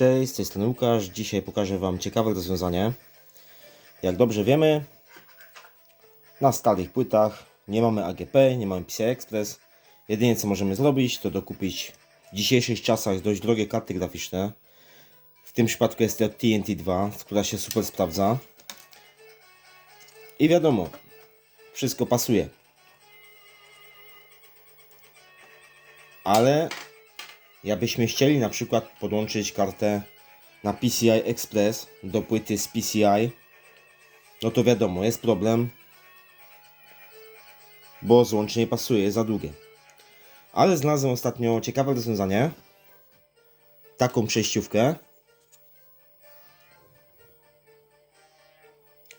Cześć, z tej strony Łukasz. Dzisiaj pokażę Wam ciekawe rozwiązanie. Jak dobrze wiemy, na starych płytach nie mamy AGP, nie mamy PCI Express. Jedynie co możemy zrobić, to dokupić w dzisiejszych czasach dość drogie karty graficzne. W tym przypadku jest to TNT2, która się super sprawdza. I wiadomo, wszystko pasuje. Ale Jakbyśmy chcieli na przykład podłączyć kartę na PCI Express do płyty z PCI, no to wiadomo, jest problem, bo złącze nie pasuje, za długie. Ale znalazłem ostatnio ciekawe rozwiązanie, taką przejściówkę.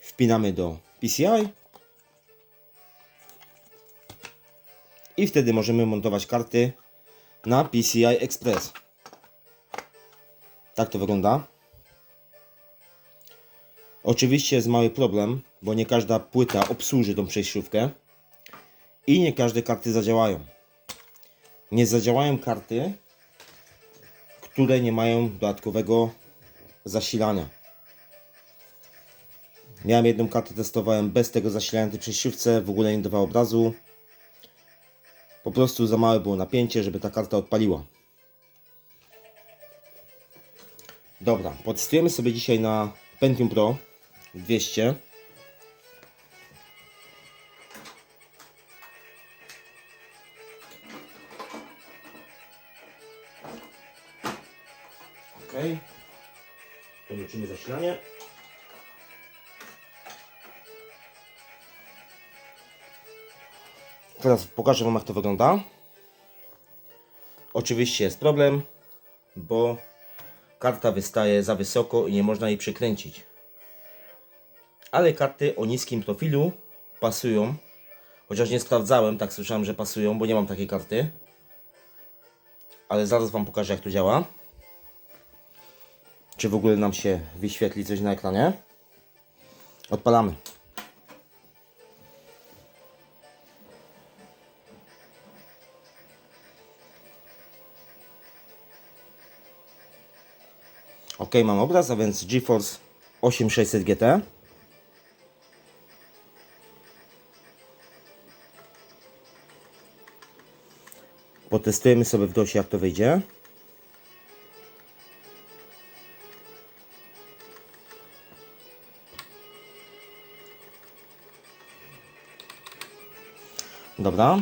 Wpinamy do PCI i wtedy możemy montować karty na PCI Express. Tak to wygląda. Oczywiście jest mały problem, bo nie każda płyta obsłuży tą przejściówkę i nie każde karty zadziałają. Nie zadziałają karty, które nie mają dodatkowego zasilania. Miałem jedną kartę, testowałem bez tego zasilania tej przejściówce, w ogóle nie dawało obrazu. Po prostu za małe było napięcie, żeby ta karta odpaliła. Dobra, potestujemy sobie dzisiaj na Pentium Pro 200. Ok. Podłączymy zasilanie. Teraz pokażę Wam jak to wygląda. Oczywiście jest problem, bo karta wystaje za wysoko i nie można jej przykręcić. Ale karty o niskim profilu pasują. Chociaż nie sprawdzałem, tak słyszałem, że pasują, bo nie mam takiej karty. Ale zaraz Wam pokażę jak to działa. Czy w ogóle nam się wyświetli coś na ekranie. Odpalamy. Ok, mam obraz, a więc GeForce 8600 GT. Potestujemy sobie w dosie, jak to wyjdzie. Dobra.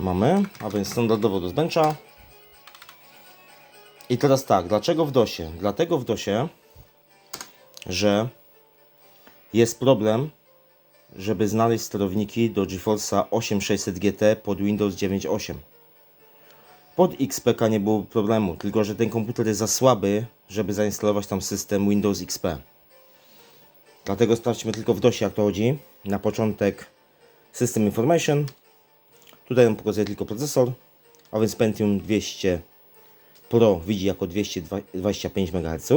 Mamy, a więc standardowo do zbęcza. I teraz tak, dlaczego w DOSie? Dlatego w DOSie, że jest problem, żeby znaleźć sterowniki do GeForce'a 8600 GT pod Windows 9.8. Pod XPK nie było problemu, tylko że ten komputer jest za słaby, żeby zainstalować tam system Windows XP. Dlatego sprawdźmy tylko w DOSie jak to chodzi. Na początek System Information, Tutaj nam pokazuje tylko procesor, a więc Pentium 200 Pro widzi jako 225 MHz.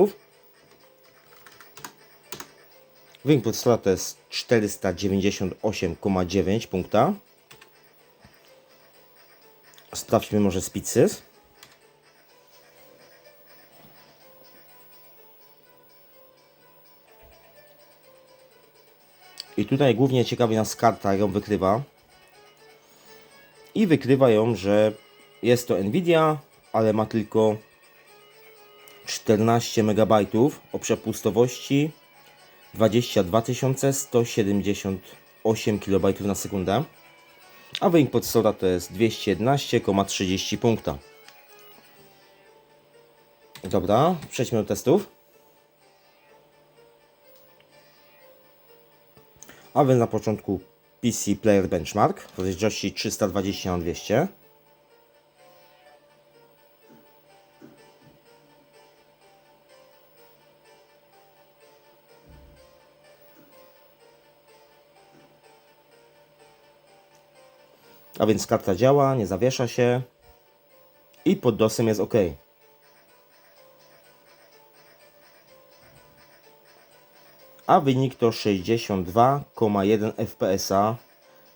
Wynik procesora to jest 498,9 punkta. Sprawdźmy może speedsys. I tutaj głównie ciekawi nas karta, ją wykrywa i wykrywa ją, że jest to Nvidia, ale ma tylko 14 MB o przepustowości 22 178 KB na sekundę, a wynik procesora to jest 211,30 punkta. Dobra, przejdźmy do testów. A więc na początku PC Player Benchmark w rozdzielczości 320 na 200. A więc karta działa, nie zawiesza się i pod DOSem jest OK. A wynik to 62,1 fps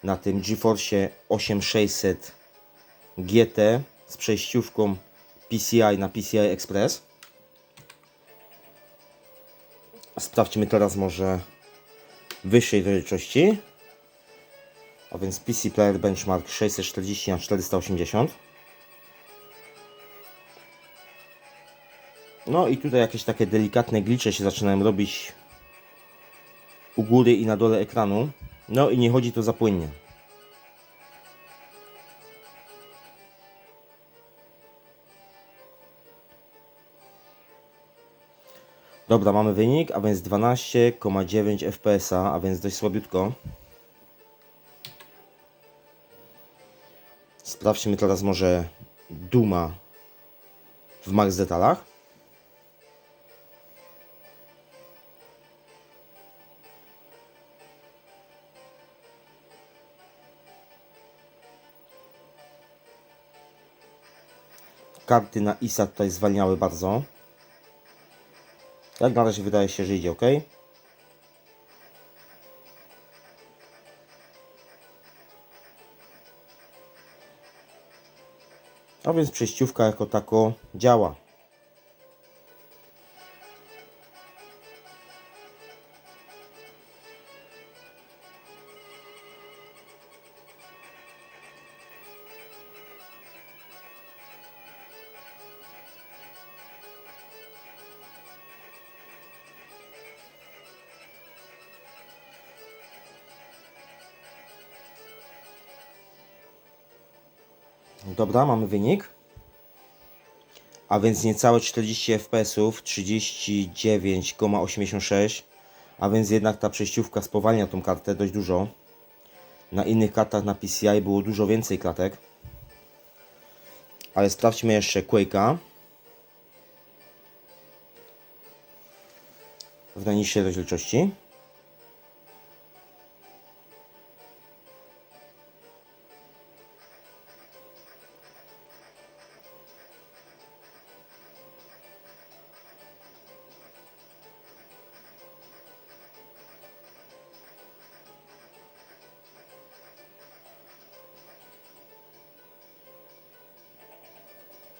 na tym GeForce 8600 GT z przejściówką PCI na PCI Express. Sprawdźmy teraz może wyższej rozdzielczości. A więc PC Player Benchmark 640 na 480 No i tutaj jakieś takie delikatne glicze się zaczynają robić u góry i na dole ekranu. No i nie chodzi to za płynnie. Dobra, mamy wynik, a więc 12,9 fps, a więc dość słabiutko. Sprawdźmy teraz może Duma w max detalach. Karty na ISA tutaj zwalniały bardzo. Jak na razie wydaje się, że idzie ok. A więc przejściówka jako tako działa. Dobra, mamy wynik. A więc niecałe 40 fps, 39,86. A więc jednak ta przejściówka spowalnia tą kartę dość dużo. Na innych kartach na PCI było dużo więcej klatek. Ale sprawdźmy jeszcze Quake'a. W najniższej rozdzielczości.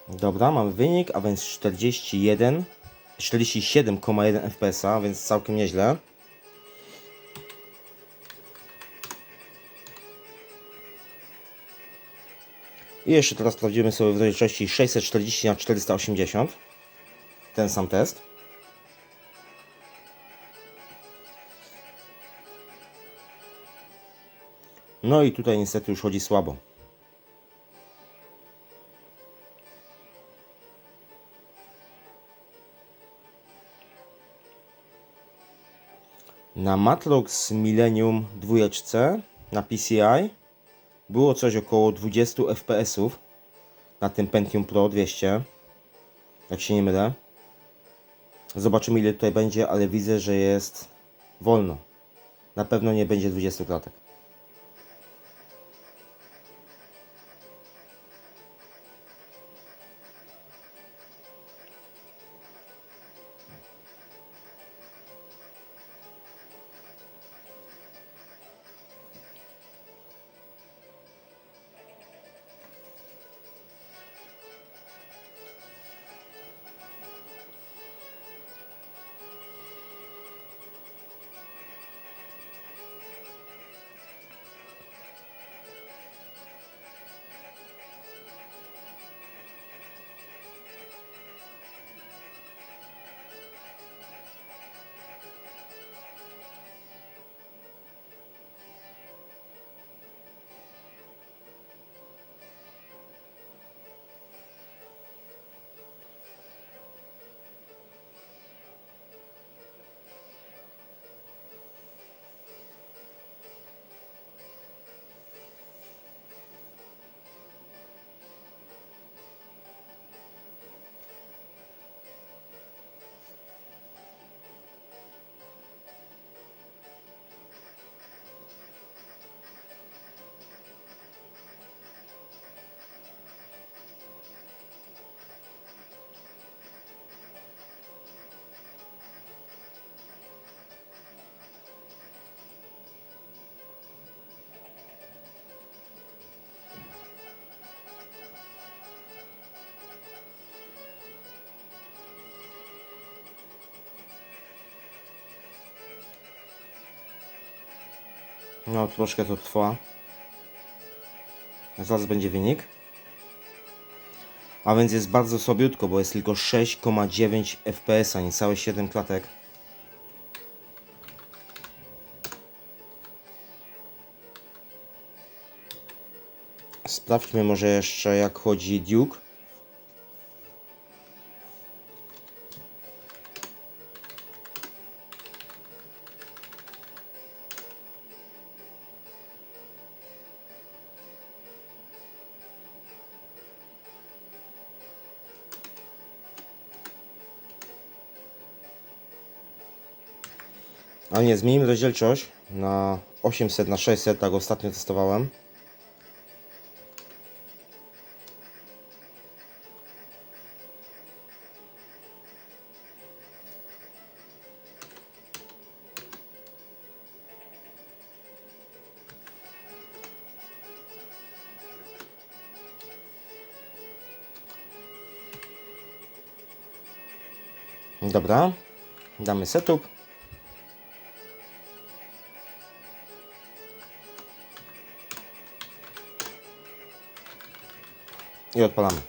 Dobra, mamy wynik, a więc 41, 47,1 fps, a więc całkiem nieźle. I jeszcze teraz sprawdzimy sobie w rozdzielczości 640 na 480 ten sam test. No i tutaj niestety już chodzi słabo. Na Matrox Millennium 2 na PCI było coś około 20 fps na tym Pentium Pro 200 jak się nie mylę. Zobaczymy ile tutaj będzie ale widzę, że jest wolno. Na pewno nie będzie 20 klatek No, troszkę to trwa. Zaraz będzie wynik. A więc jest bardzo słabiutko, bo jest tylko 6,9 fps, a niecałe 7 klatek. Sprawdźmy może jeszcze jak chodzi Duke. Ale nie, zmienimy rozdzielczość na 800 na 600, tak ostatnio testowałem. Dobra, damy setup. I odpalamy.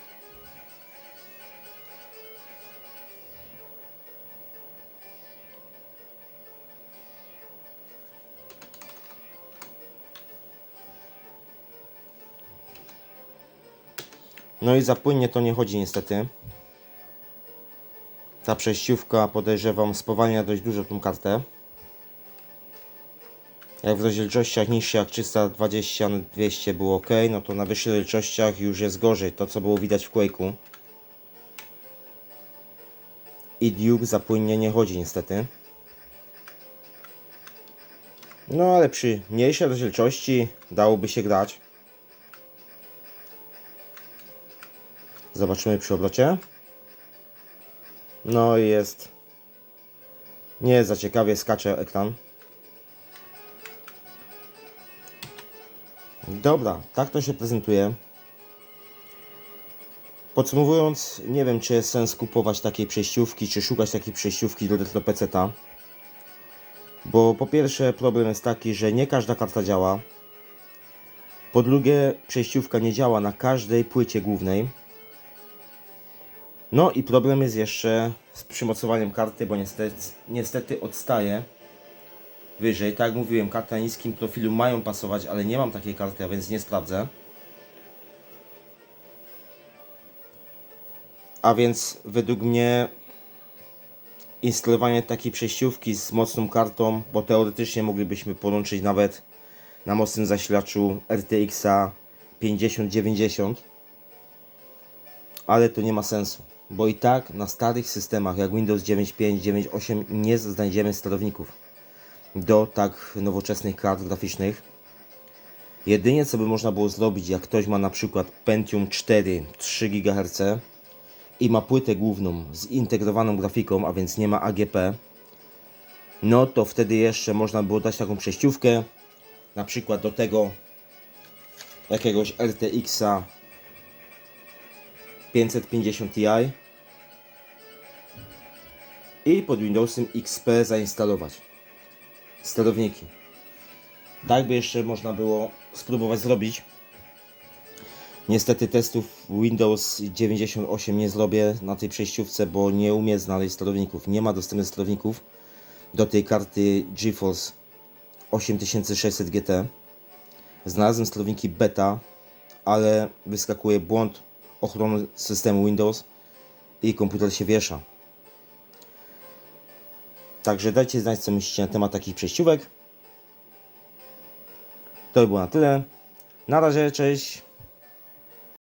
No i za płynnie to nie chodzi niestety. Ta przejściówka podejrzewam spowalnia dość dużo tą kartę. Jak w rozdzielczościach niższych jak 320 na 200 było ok, no to na wyższych rozdzielczościach już jest gorzej. To co było widać w Quake'u. I Duke za płynnie nie chodzi niestety. No ale przy mniejszej rozdzielczości dałoby się grać. Zobaczymy przy obrocie. No i jest. Nie za ciekawie, skacze ekran. Dobra, tak to się prezentuje. Podsumowując, nie wiem czy jest sens kupować takiej przejściówki, czy szukać takiej przejściówki do retro PC-ta. Bo po pierwsze problem jest taki, że nie każda karta działa. Po drugie, przejściówka nie działa na każdej płycie głównej. No i problem jest jeszcze z przymocowaniem karty, bo niestety, niestety odstaje wyżej. Tak jak mówiłem, karty na niskim profilu mają pasować, ale nie mam takiej karty, a więc nie sprawdzę. A więc według mnie instalowanie takiej przejściówki z mocną kartą, bo teoretycznie moglibyśmy połączyć nawet na mocnym zasilaczu RTX 5090 ale to nie ma sensu, bo i tak na starych systemach jak Windows 9.5, 9.8 nie znajdziemy sterowników do tak nowoczesnych kart graficznych. Jedynie co by można było zrobić, jak ktoś ma na przykład Pentium 4 3 GHz i ma płytę główną zintegrowaną grafiką, a więc nie ma AGP, no to wtedy jeszcze można było dać taką przejściówkę, na przykład do tego jakiegoś RTX-a 550 Ti i pod Windowsem XP zainstalować sterowniki. Tak by jeszcze można było spróbować zrobić. Niestety testów Windows 98 nie zrobię na tej przejściówce, bo nie umiem znaleźć sterowników. Nie ma dostępnych sterowników do tej karty GeForce 8600 GT. Znalazłem sterowniki beta, ale wyskakuje błąd ochrony systemu Windows i komputer się wiesza. Także dajcie znać, co myślicie na temat takich przejściówek. To by było na tyle. Na razie, cześć.